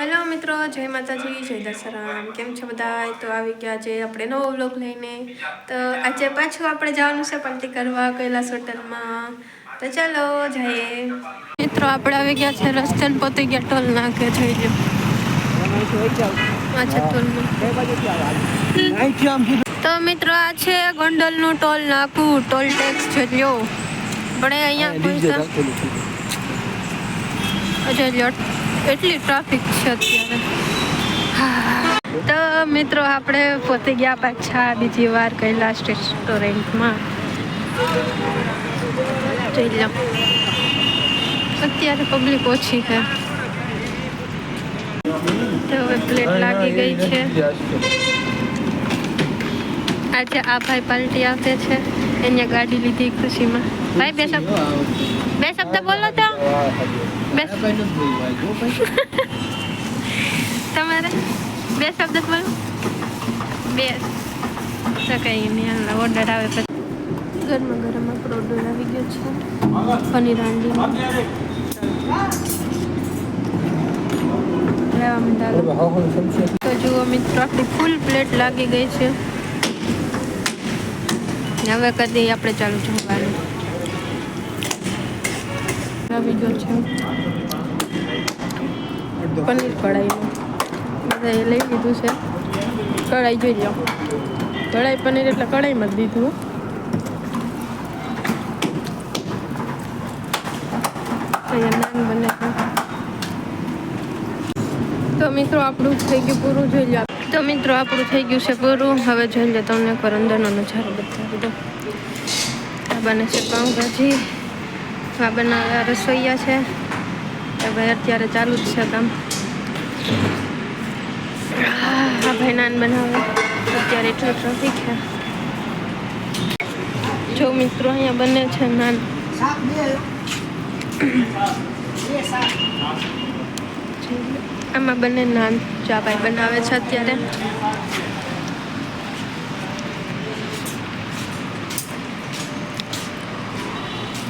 Hello મિત્રો. જય માતાજી જય દશરામ. કેમ છો બધા? તો આવી ગયા છે આપણે નવો વ્લોગ લઈને. તો આજે પાછું આપણે જવાનું છે પાર્ટી કરવા કૈલાસ હોટલમાં. તો ચાલો જઈએ. મિત્રો આપણે આવી ગયા છે રસ્તે પોતે ગયા ટોલ નાખે જોઈ લો તો મિત્રો આ છે ગોંડલનું ટોલ નાકું ટોલ ટેક્સ છે લ્યો. આપણે અહીંયા પહોંચ્યા અજય એટલી ટ્રાફિક છે અત્યારે? તો મિત્રો આપણે પોતે ગયા પાછા બીજી વાર કૈલાસ રેસ્ટોરન્ટમાં જોઈ લો. અત્યારે પબ્લિક ઓછી છે. તો હવે પ્લેટ લાગી ગઈ છે. આજે આ ભાઈ પાર્ટી આપે છે. એને ગાડી લીધી ખુશીમાં. ભાઈ બે શબ્દ બે શબ્દ બોલો તો. બે તમારે? બે શબ્દ બોલો. બે. તો કંઈ નહીં ઓર્ડર આવે પછી. ગરમ ગરમ આપણો ઓર્ડર આવી ગયો છે. પનીર હાંડી. લેવા માંડા તો જુઓ મિત્રો આપણી ફૂલ પ્લેટ લાગી ગઈ છે. હવે કદી આપણે ચાલુ જમવાનું. ગયો છે. પનીર કઢાઈનું બધા એ લઈ લીધું છે. કઢાઈ જોઈ લો કઢાઈ પનીર એટલે કઢાઈમાં જ દીધું તો મિત્રો, આપણું થઈ ગયું પૂરું. જોઈ લો તો મિત્રો, આપણું થઈ ગયું છે પૂરું. હવે જોઈ લો તમને એકવાર અંદરનો નજારો બતાવી દો આ બને છે પાઉંભાજી. આ બનાવ્યા, રસોઈયા છે. તો ભાઈ અત્યારે ચાલુ જ છે કામ. આ ભાઈ નાન બનાવે. અત્યારે એટલું ટ્રાફિક છે. જો મિત્રો અહીંયા બને છે નાન. આમાં બંને નાન. ચા ભાઈ બનાવે છે અત્યારે.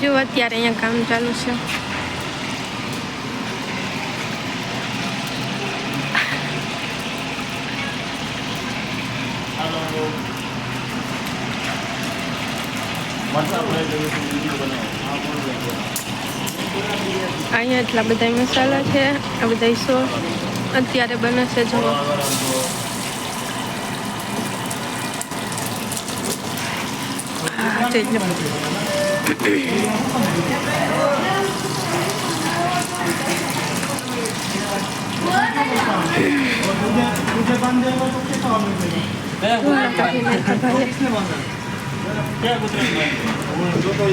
જો અત્યારે અહીંયા કામ ચાલુ છે અહીંયા એટલા બધા મસાલા છે, આ બધા સો અત્યારે બને છે જુઓ હા.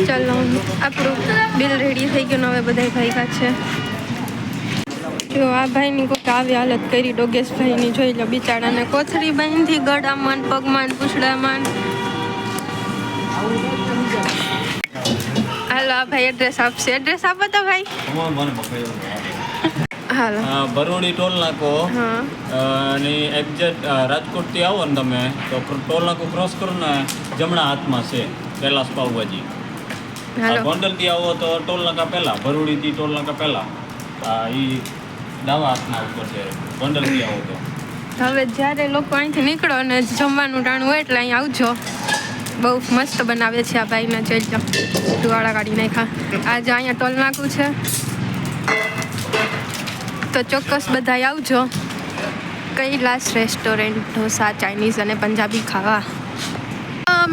ચાલો, આપણું બિલ રેડી થઈ ગયું હવે બધા ભાઈ છે જો આ ભાઈની કોઈક આવી હાલત કરી ડોગેશભાઈની જોઈ લો બિચારાને કોથળી બાંધી ગળામાં પગમાં પૂછડામાં. હાલો આ ભાઈ એડ્રેસ આપશે. એડ્રેસ આપો તો ભાઈ. હાલો. ટોલ નાકો. અને એક્ઝેક્ટ રાજકોટથી આવો ને તમે તો ટોલ નાકો ક્રોસ કરો ને જમણા હાથમાં છે કૈલાસ પાવભાજી હાલો. ગોંડલથી આવો તો ટોલ નાકા પહેલા ભરૂડીથી ટોલ નાકા પહેલા. એ ઈ ડાવા હાથના ઉપર છે ગોંડલથી આવો તો. હવે જ્યારે લોકો અહીંથી નીકળો અને જમવાનું ટાણું હોય એટલે અહીં આવજો. બહુ મસ્ત બનાવે છે આ ભાઈને, જોઈ લો. ધુવાળા કાઢી નાખ્યા. આજે અહીંયા ટોલ નાકું છે. તો ચોક્કસ બધા આવજો. કૈલાસ રેસ્ટોરન્ટ ઢોસા ચાઇનીઝ અને પંજાબી ખાવા.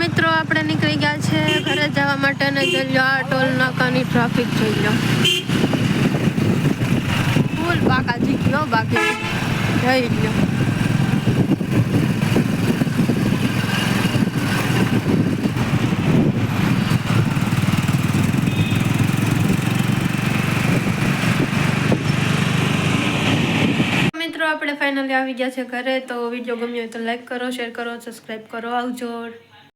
મિત્રો, આપણે નીકળી ગયા છે ઘરે જવા માટે ને જોઈ લો, આ ટોલ નાકાની ટ્રાફિક જોઈ લો. ફૂલ બાકાજી ગયો બાકી. જોઈ લો મિત્રો આપણે ફાઇનલી આવી ગયા છે ઘરે, તો વીડિયો ગમ્યો હોય તો લાઈક કરો શેર કરો સબસ્ક્રાઈબ કરો. આવજો.